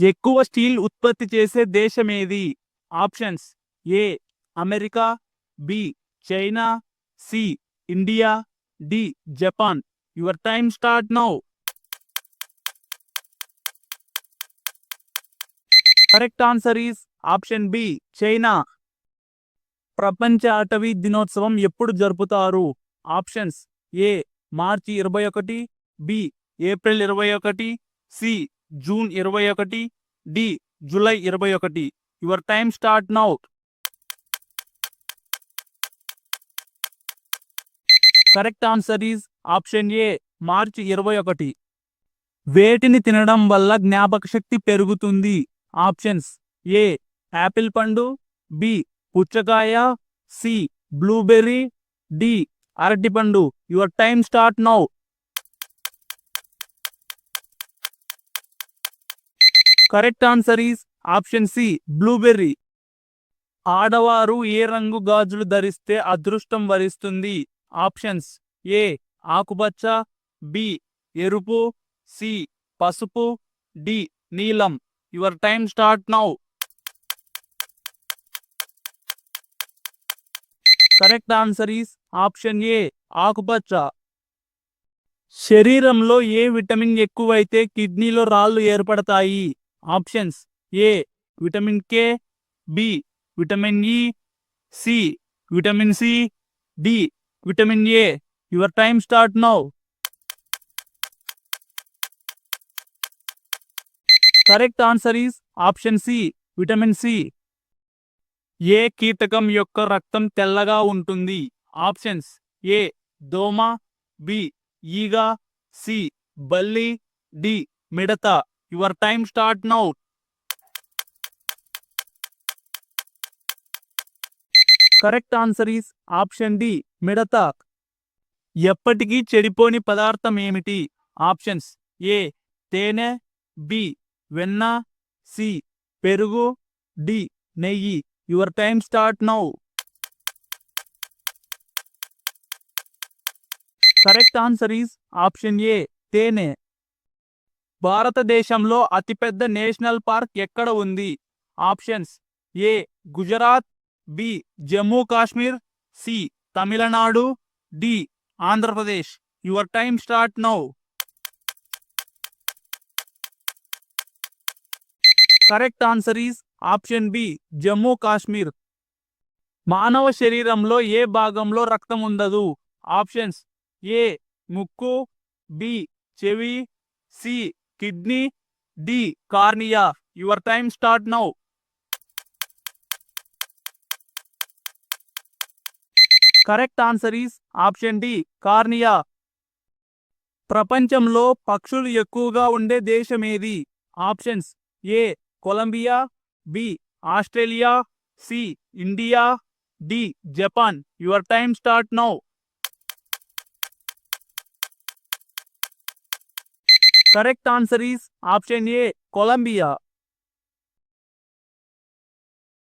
ఎక్కువ స్టీల్ ఉత్పత్తి చేసే దేశం ఏది options A America B China C India D Japan. Your time start now. Correct answer is option B China. ప్రపంచ అటవీ దినోత్సవం ఎప్పుడు జరుపుతారు? ఆప్షన్స్ ఏ మార్చి ఇరవై ఒకటి బి ఏప్రిల్ ఇరవై ఒకటి సి జూన్ ఇరవై ఒకటి డి జూలై ఇరవై ఒకటి. Your time start now. Correct answer is option A March ఇరవై ఒకటి. వేటిని తినడం వల్ల జ్ఞాపక శక్తి పెరుగుతుంది. ఆప్షన్స్ ఏ యాపిల్ పండు బి పుచ్చకాయ సి బ్లూబెర్రీ డి అరటిపండు. Your time start now. Correct answer is option C blueberry. ఆడవారు ఏ రంగు గాజులు ధరిస్తే అదృష్టం వరిస్తుంది? ఆప్షన్స్ ఏ ఆకుపచ్చ బి ఎరుపు సి పసుపు డి నీలం. Your time start now. Correct answer is option A ఆకుపచ్చ. శరీరంలో ఏ విటమిన్ ఎక్కువైతే కిడ్నీలో రాళ్ళు ఏర్పడతాయి? Options A vitamin K B vitamin E C vitamin C D vitamin A. Your time start now. Correct answer is option C vitamin C. ఏ కీటకం యొక్క రక్తం తెల్లగా ఉంటుంది? ఆప్షన్స్ ఏ దోమ బి ఈగ సి బల్లి D మిడత. Your time start now. Correct answer is option D మిడత ఎప్పటికీ చెడిపోని పదార్థం ఏమిటి? ఆప్షన్స్ ఏ తేనె బి వెన్న సి పెరుగు డి నెయ్యి. Your time start now. Correct answer is option A తేనె. భారతదేశంలో అతిపెద్ద నేషనల్ పార్క్ ఎక్కడ ఉంది? Options A Gujarat B Jammu Kashmir C Tamil Nadu D Andhra Pradesh. Your time start now. Correct answer is option B Jammu Kashmir. మానవ శరీరంలో ఏ భాగంలో రక్తం ఉండదు? ఆప్షన్స్ ఏ ముక్కు బి చెవి C kidney D cornea. Your time start now. Correct answer is option D cornea. ప్రపంచంలో పక్షులు ఎక్కువగా ఉండే దేశం ఏది options A Colombia B Australia C India D Japan. Your time start now. Correct answer is option A Colombia